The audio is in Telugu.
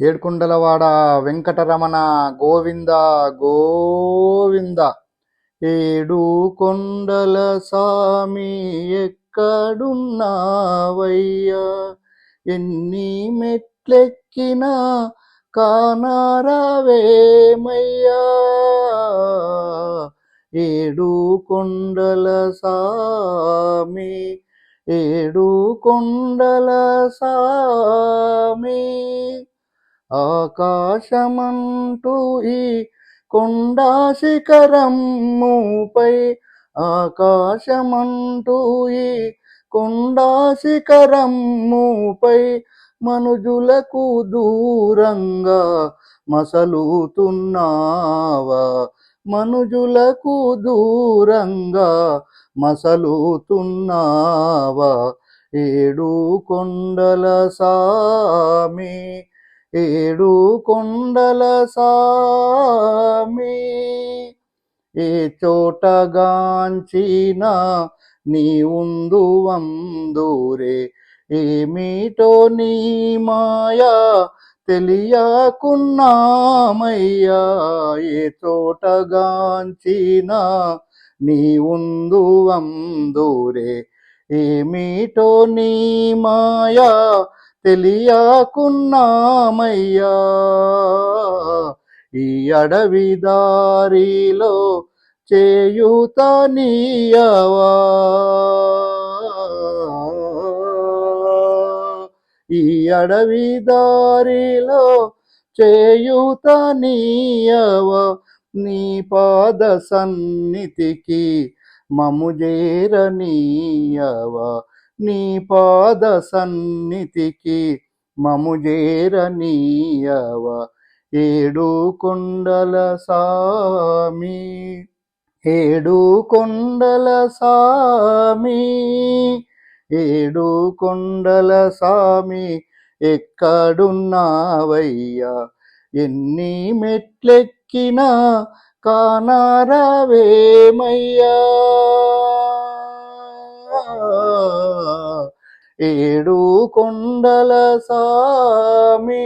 ఏడుకొండలవాడ వెంకటరమణ గోవింద గోవింద. ఏడు కొండల సామి ఎక్కడున్నావయ్యా? ఎన్ని మెట్లెక్కినా కానారావేమయ్యా? ఏడు కొండల సామి ఏడు కొండల సామి. ఆకాశమంటూ ఈ కొండా శిఖరముపై ఆకాశమంటూ ఈ కొండా శిఖరముపై మనుజులకు దూరంగా మసలుతున్నావా? మనుజులకు దూరంగా మసలుతున్నావా? ఏడు కొండల సామి ఏడు కొండల సామి ఏ చోటగాంచిన నీ ఉందు వందూరే. ఏమిటో నీ మాయా తెలియకున్నామయ్యా ఏ చోటగాంచిన నీ ఉందు వందూరే. ఏమిటో నీ మాయా తెలియకున్నామయ్యా. ఈ అడవి దారిలో చేయుత నీయవా? ఈ అడవి దారిలో చేయుత నీయవా? నీ పాద సన్నిధికి మము చేరనీయవా? నీ పాద సన్నిధికి మము చేరనీయవ ఏడు కొండల సామి. ఏడు కొండల సామి. ఏడు కొండల సామి ఎక్కడున్నావయ్యా? ఎన్ని మెట్లెక్కినా కానారావేమయ్యా? ఏడు కొండల సామీ.